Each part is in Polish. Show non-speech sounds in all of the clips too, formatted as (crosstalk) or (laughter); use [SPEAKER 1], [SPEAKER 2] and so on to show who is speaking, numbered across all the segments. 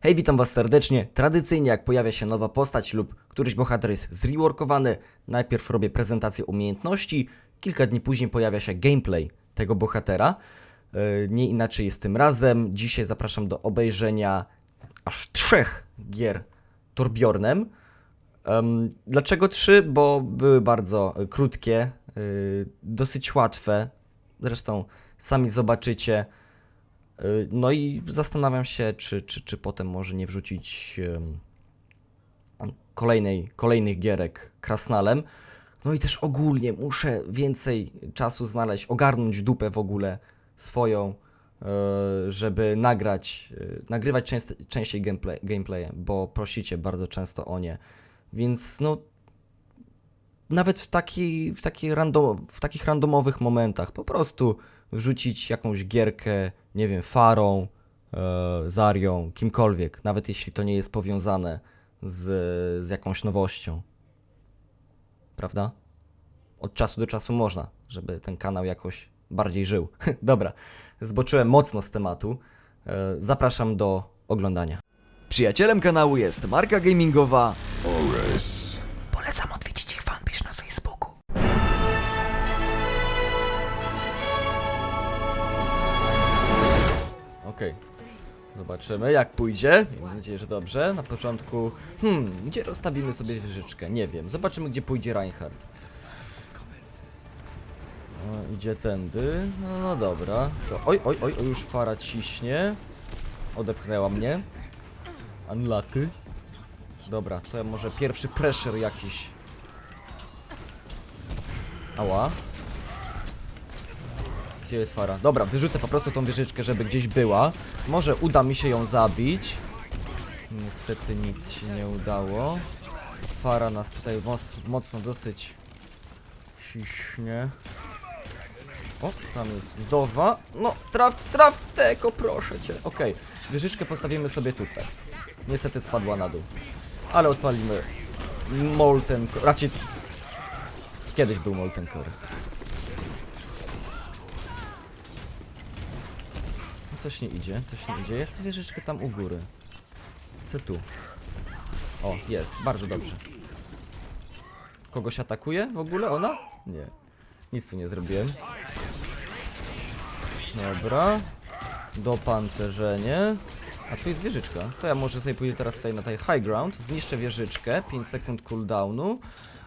[SPEAKER 1] Hej, witam was serdecznie. Tradycyjnie jak pojawia się nowa postać lub któryś bohater jest zreworkowany, najpierw robię prezentację umiejętności, kilka dni później pojawia się gameplay tego bohatera. Yy, Nie inaczej jest tym razem. Dzisiaj zapraszam do obejrzenia aż trzech gier Torbjornem. Em, dlaczego trzy? Bo były bardzo y, krótkie, y, dosyć łatwe. Zresztą sami zobaczycie. No i zastanawiam się, czy, czy, czy potem może nie wrzucić kolejnej, kolejnych gierek krasnalem. No i też ogólnie muszę więcej czasu znaleźć, ogarnąć dupę w ogóle swoją, e, żeby nagrać, e, nagrywać częściej gameplay, gameplaye, bo prosicie bardzo często o nie. Więc no, nawet w, taki, w, taki random, w takich randomowych momentach po prostu wrzucić jakąś gierkę, nie wiem, Farą, e, Zarią, kimkolwiek, nawet jeśli to nie jest powiązane z, z jakąś nowością. Prawda? Od czasu do czasu można, żeby ten kanał jakoś bardziej żył. (laughs) Dobra, zboczyłem mocno z tematu. E, zapraszam do oglądania. Przyjacielem kanału jest marka gamingowa
[SPEAKER 2] Oris.
[SPEAKER 1] Okej. Zobaczymy jak pójdzie. Mam nadzieję, że dobrze. Na początku. Hmm, gdzie rozstawimy sobie wieżyczkę? Nie wiem. Zobaczymy, gdzie pójdzie Reinhardt. O, idzie tędy. No, no dobra. To, oj, oj, oj, oj, już fara ciśnie. Odepchnęła mnie. Unlucky. Dobra, to może pierwszy pressure jakiś. Ała. Gdzie jest fara? Dobra, wyrzucę po prostu tą wieżyczkę, żeby gdzieś była. Może uda mi się ją zabić. Niestety nic się nie udało. Fara nas tutaj moc, mocno dosyć ciśnie. O, tam jest wdowa. No, traf, traf tego, proszę cię. Okej, wieżyczkę postawimy sobie tutaj. Niestety spadła na dół. Ale odpalimy Molten Core. Raczej kiedyś był Molten Core. Coś nie idzie, coś nie idzie. Ja chcę wieżyczkę tam u góry. Chcę tu. O, jest, bardzo dobrze. Kogoś atakuje w ogóle ona? Nie. Nic tu nie zrobiłem. Dobra. Dopancerzenie. A tu jest wieżyczka. To ja może sobie pójdę teraz tutaj na tej high ground. Zniszczę wieżyczkę. 5 sekund cooldownu.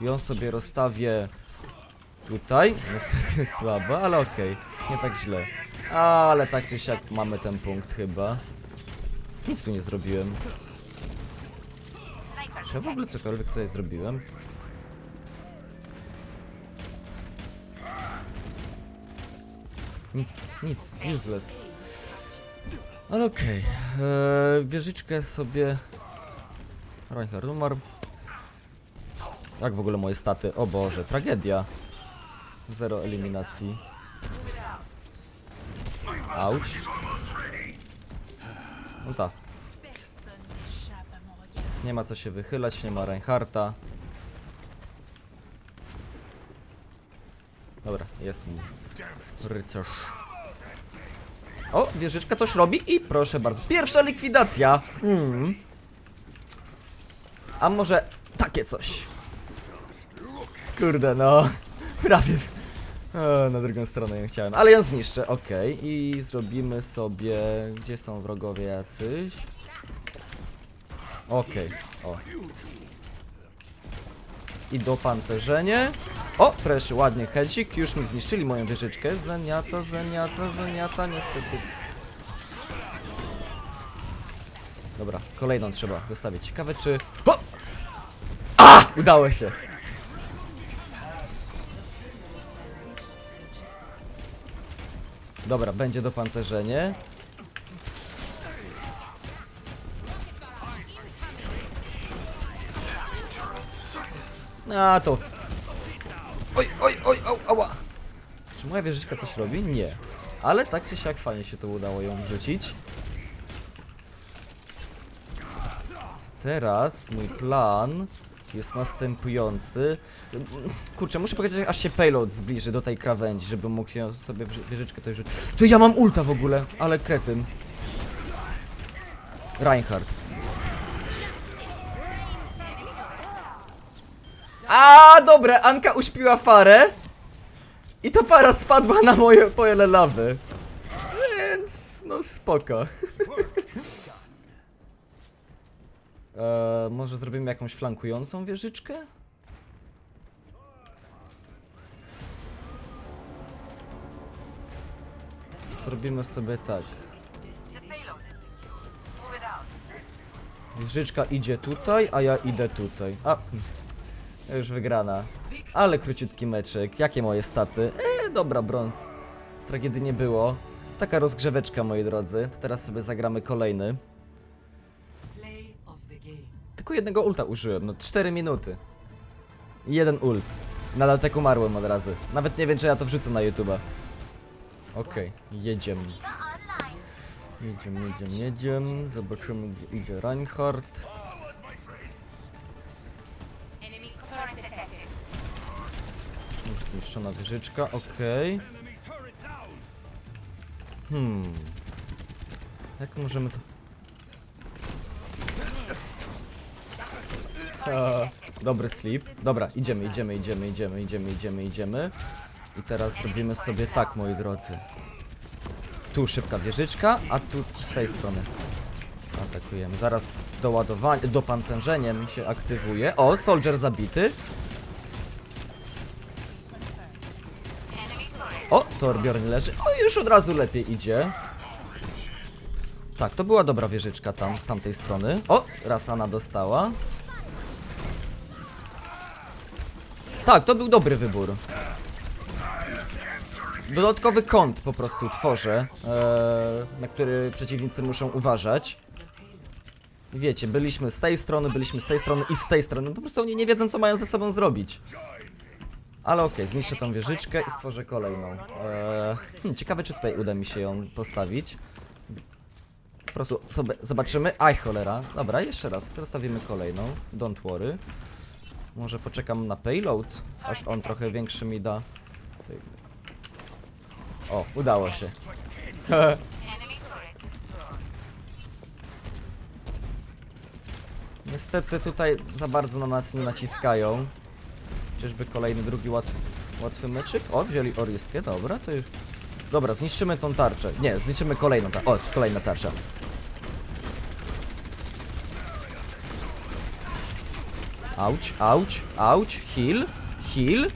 [SPEAKER 1] Ją sobie rozstawię tutaj. Niestety (laughs) słabo, ale okej. Nie tak źle. Ale tak czy siak mamy ten punkt chyba. Nic tu nie zrobiłem. Czy ja w ogóle cokolwiek tutaj zrobiłem? Nic, nic, useless. Ale okej. Eee, wieżyczkę sobie. Reinhard umarł. Jak w ogóle moje staty? O Boże, tragedia. Zero eliminacji. Auć. No
[SPEAKER 3] regard.
[SPEAKER 1] Nie ma co się wychylać, nie ma Reinharta. Dobra, jest mój rycerz. O, wieżyczka coś robi i proszę bardzo. Pierwsza likwidacja! Hmm. A może takie coś? Kurde, no. (laughs) Prawie. O, na drugą stronę ją chciałem. Ale ją zniszczę, okej. I zrobimy sobie... Gdzie są wrogowie jacyś? Okej, o. I dopancerzenie. O, proszę, ładnie hedzik. Już mi zniszczyli moją wieżyczkę. Zeniata, zeniata, zeniata, niestety. Dobra, kolejną trzeba wystawić. Ciekawe czy... O! A! Udało się. Dobra, będzie dopancerzenie. A to. Oj, oj, oj, au, ała. Czy moja wieżyczka coś robi? Nie. Ale tak czy siak fajnie się to udało ją wrzucić. Teraz mój plan tak, jest następujący. Kurczę, muszę powiedzieć, aż się payload zbliży do tej krawędzi, żeby mógł sobie wieżyczkę to rzucić. To ja mam ulta w ogóle, ale kretyn. Reinhardt. A, dobre, Anka uśpiła farę. I ta para spadła na moje pojele lawy. Więc, no spoko. (laughs) Eee, może zrobimy jakąś flankującą wieżyczkę? Zrobimy sobie tak. Wieżyczka idzie tutaj, a ja idę tutaj. A, (laughs) już wygrana. Ale króciutki meczek. Jakie moje staty? Eee, dobra, brąz. Tragedii nie było. Taka rozgrzeweczka, moi drodzy. To teraz sobie zagramy kolejny. Tylko jednego ulta użyłem, no 4 minuty. Jeden ult. Nadal tak umarłem od razu. Nawet nie wiem, czy ja to wrzucę na YouTube'a. Okej, jedziemy. Jedziemy, jedziemy, jedziemy. Zobaczymy, gdzie idzie Reinhardt. Już zniszczona wieżyczka, okej. Hmm. Jak możemy to... (laughs) Dobry sleep. Dobra, idziemy, idziemy, idziemy, idziemy, idziemy, idziemy, idziemy. I teraz zrobimy sobie tak, moi drodzy. Tu szybka wieżyczka, a tu z tej strony. Atakujemy. Zaraz doładowanie, dopancerzenie mi się aktywuje. O, soldier zabity. O, Torbjorn leży. O, już od razu lepiej idzie. Tak, to była dobra wieżyczka tam, z tamtej strony. O, Rasana dostała. Tak, to był dobry wybór. Dodatkowy kąt po prostu tworzę, e, na który przeciwnicy muszą uważać. Wiecie, byliśmy z tej strony, byliśmy z tej strony i z tej strony. Po prostu oni nie wiedzą, co mają ze sobą zrobić. Ale okej, zniszczę tą wieżyczkę i stworzę kolejną. Eee, hmm, ciekawe, czy tutaj uda mi się ją postawić. Po prostu sobie zobaczymy. Aj, cholera. Dobra, jeszcze raz. Rozstawimy kolejną. Don't worry. Może poczekam na payload, aż on trochę większy mi da. O, udało się. Niestety tutaj za bardzo na nas nie naciskają. Czyżby kolejny, drugi łatwy, łatwy meczyk? O, wzięli Oriskę, dobra, to już... Dobra, zniszczymy tą tarczę. Nie, zniszczymy kolejną tarczę. O, kolejna tarcza. Auć, auć, auć, heal, heal,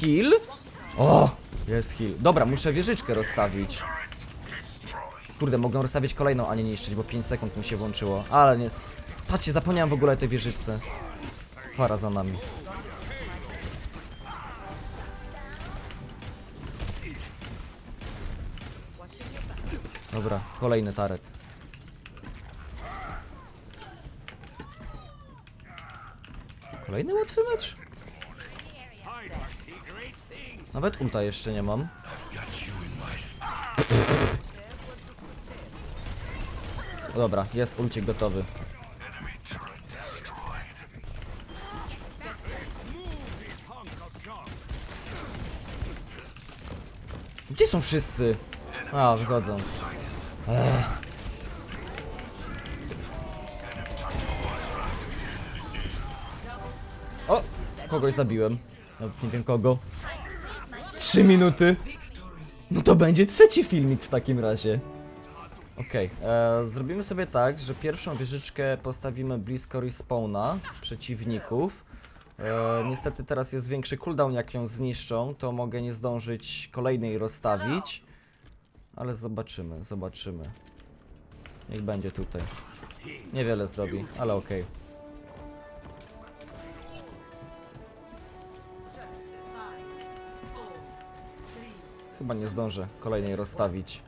[SPEAKER 1] heal. O, jest heal. Dobra, muszę wieżyczkę rozstawić. Kurde, mogę rozstawić kolejną, a nie niszczyć, bo 5 sekund mi się włączyło. Ale nie... Patrzcie, zapomniałem w ogóle o tej wieżyczce. Fara za nami. Dobra, kolejny taret. Kolejny łatwy mecz? Nawet ulta jeszcze nie mam. Dobra, jest ulcik gotowy. Gdzie są wszyscy? A, wychodzą. Ech. Kogoś zabiłem. Nawet nie wiem kogo. Trzy minuty. No to będzie trzeci filmik w takim razie. Okej, e, zrobimy sobie tak, że pierwszą wieżyczkę postawimy blisko respawna przeciwników. E, niestety teraz jest większy cooldown, jak ją zniszczą, to mogę nie zdążyć kolejnej rozstawić. Ale zobaczymy, zobaczymy. Niech będzie tutaj. Niewiele zrobi, ale okej. Chyba nie zdążę kolejnej rozstawić.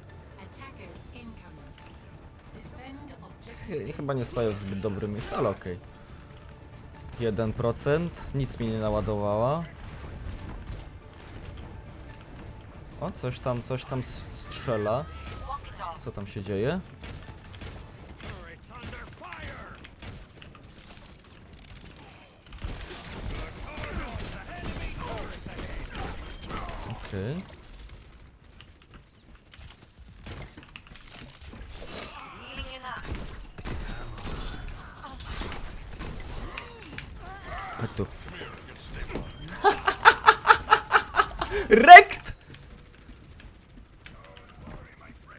[SPEAKER 1] Chyba nie stoję w zbyt dobrym miejscu, ale okej. 1%, nic mi nie naładowała. O, coś tam, coś tam strzela. Co tam się dzieje? Okej. Chodź tu. Rekt!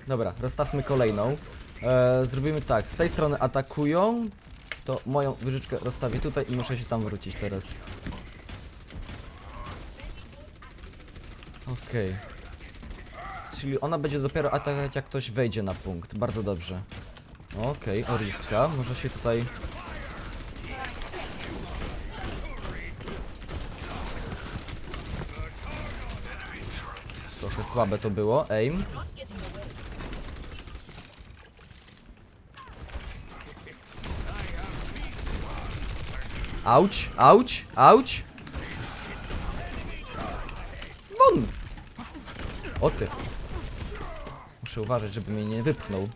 [SPEAKER 1] Dobra, rozstawmy kolejną. E, zrobimy tak, z tej strony atakują, to moją wyżyczkę rozstawię tutaj i muszę się tam wrócić teraz. Okej. Czyli ona będzie dopiero atakować jak ktoś wejdzie na punkt. Bardzo dobrze. Okej, Oriska. Może się tutaj... Trochę słabe to było. Aim. Auć, auć, auć. Won! O ty. Muszę uważać, żeby mnie nie wypchnął.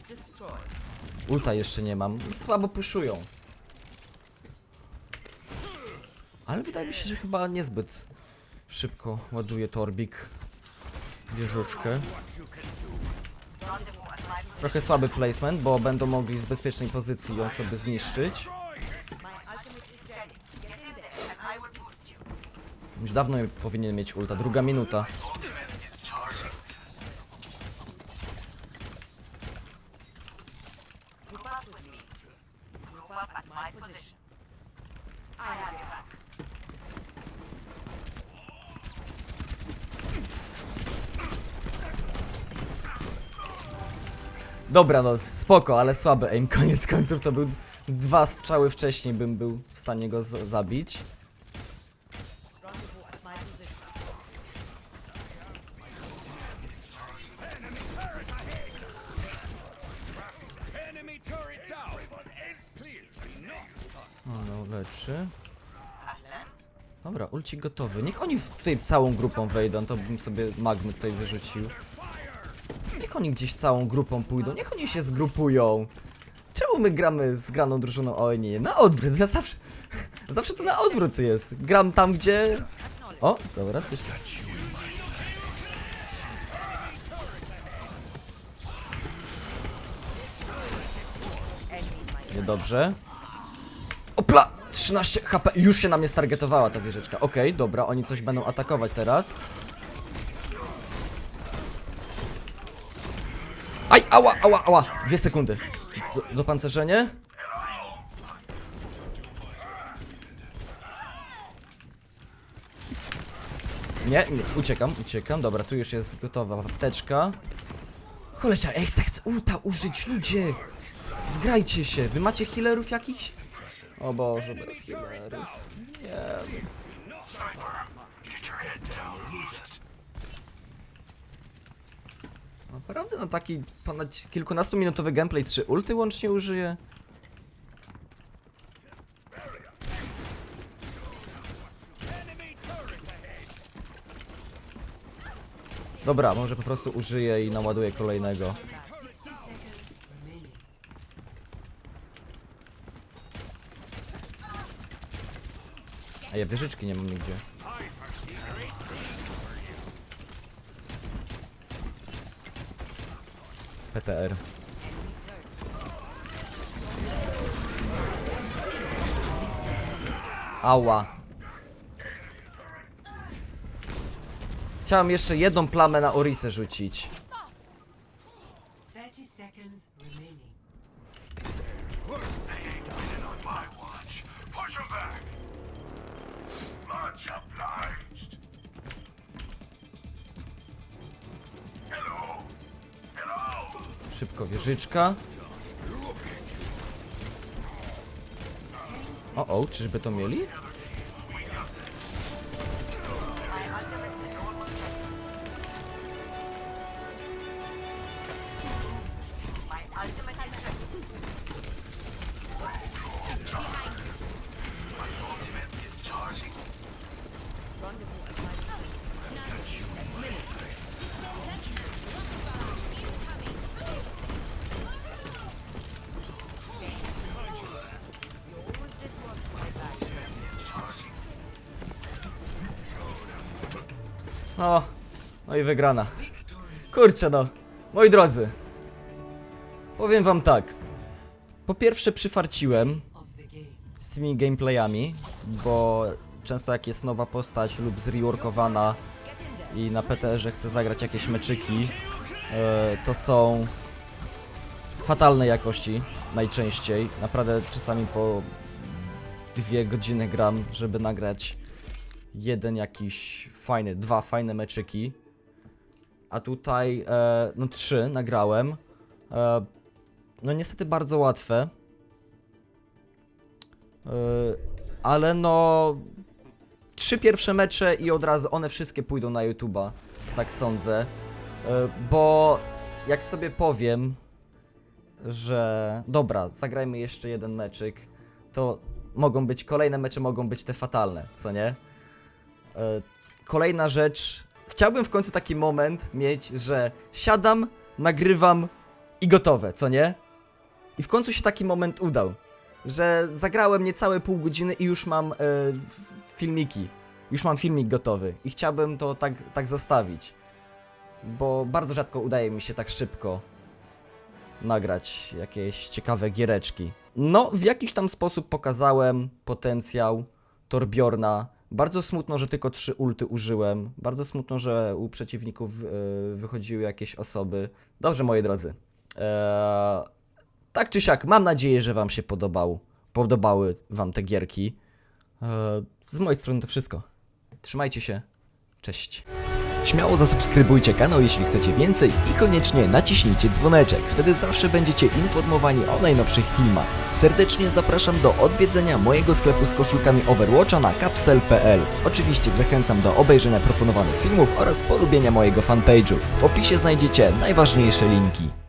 [SPEAKER 1] Ulta jeszcze nie mam. Słabo puszują. Ale wydaje mi się, że chyba niezbyt szybko ładuje Torbik wieżuczkę. Trochę słaby placement, bo będą mogli z bezpiecznej pozycji ją sobie zniszczyć. Już dawno powinien mieć ulta. Druga minuta. Dobra, no spoko, ale słaby aim. (laughs) Koniec końców to był dwa strzały wcześniej, bym był w stanie go zabić.
[SPEAKER 4] No.
[SPEAKER 1] Leczy. Dobra, ulci gotowy. Niech oni tutaj całą grupą wejdą, to bym sobie magmy tutaj wyrzucił. Niech oni gdzieś całą grupą pójdą, niech oni się zgrupują. Czemu my gramy z graną drużyną? Oj nie, na odwrót, ja zawsze, (laughs) zawsze to na odwrót jest. Gram tam, gdzie... O, dobra, coś... Niedobrze. Opla! 13 HP. Już się na mnie stargetowała ta wieżyczka. Okej, dobra, oni coś będą atakować teraz. Aj, ała, ała, ała. Dwie sekundy. Do, dopancerzenie. Nie, nie, uciekam, uciekam. Dobra, tu już jest gotowa apteczka. Cholera, ej, chcę, chcę ulta użyć, ludzie! Zgrajcie się, wy macie healerów jakichś? O Boże, bez healerów. Nie. Naprawdę na taki ponad kilkunastominutowy gameplay trzy ulty łącznie użyję? Dobra, może po prostu użyję i naładuję kolejnego. A ja wieżyczki nie mam nigdzie. PTR. Ała. Chciałem jeszcze jedną plamę na Orisę rzucić. Wieżyczka. O, o, czyżby to mieli? No, no i wygrana. Kurczę no, moi drodzy. Powiem wam tak. Po pierwsze przyfarciłem z tymi gameplayami, bo często jak jest nowa postać lub zreworkowana, i na PTR-ze chcę zagrać jakieś meczyki, e, to są fatalnej jakości najczęściej. Naprawdę czasami po dwie godziny gram, żeby nagrać jeden jakiś fajny, dwa fajne meczyki. A tutaj, e, no trzy nagrałem. E, no niestety bardzo łatwe. E, ale no trzy pierwsze mecze i od razu one wszystkie pójdą na YouTube'a, tak sądzę. E, Bo jak sobie powiem, że dobra, zagrajmy jeszcze jeden meczyk, to mogą być kolejne mecze, mogą być te fatalne, co nie? E, Kolejna rzecz, chciałbym w końcu taki moment mieć, że siadam, nagrywam i gotowe, co nie? I w końcu się taki moment udał, że zagrałem niecałe pół godziny i już mam e, filmiki. Już mam filmik gotowy i chciałbym to tak, tak zostawić. Bo bardzo rzadko udaje mi się tak szybko nagrać jakieś ciekawe giereczki. No, w jakiś tam sposób pokazałem potencjał Torbjorna. Bardzo smutno, że tylko trzy ulty użyłem. Bardzo smutno, że u przeciwników e, wychodziły jakieś osoby. Dobrze, moi drodzy. Eee, tak czy siak, mam nadzieję, że Wam się podobał, podobały Wam te gierki. Eee, z mojej strony to wszystko. Trzymajcie się. Cześć. Śmiało zasubskrybujcie kanał, jeśli chcecie więcej i koniecznie naciśnijcie dzwoneczek. Wtedy zawsze będziecie informowani o najnowszych filmach. Serdecznie zapraszam do odwiedzenia mojego sklepu z koszulkami Overwatcha na capsel.pl. Oczywiście zachęcam do obejrzenia proponowanych filmów oraz polubienia mojego fanpage'u. W opisie znajdziecie najważniejsze linki.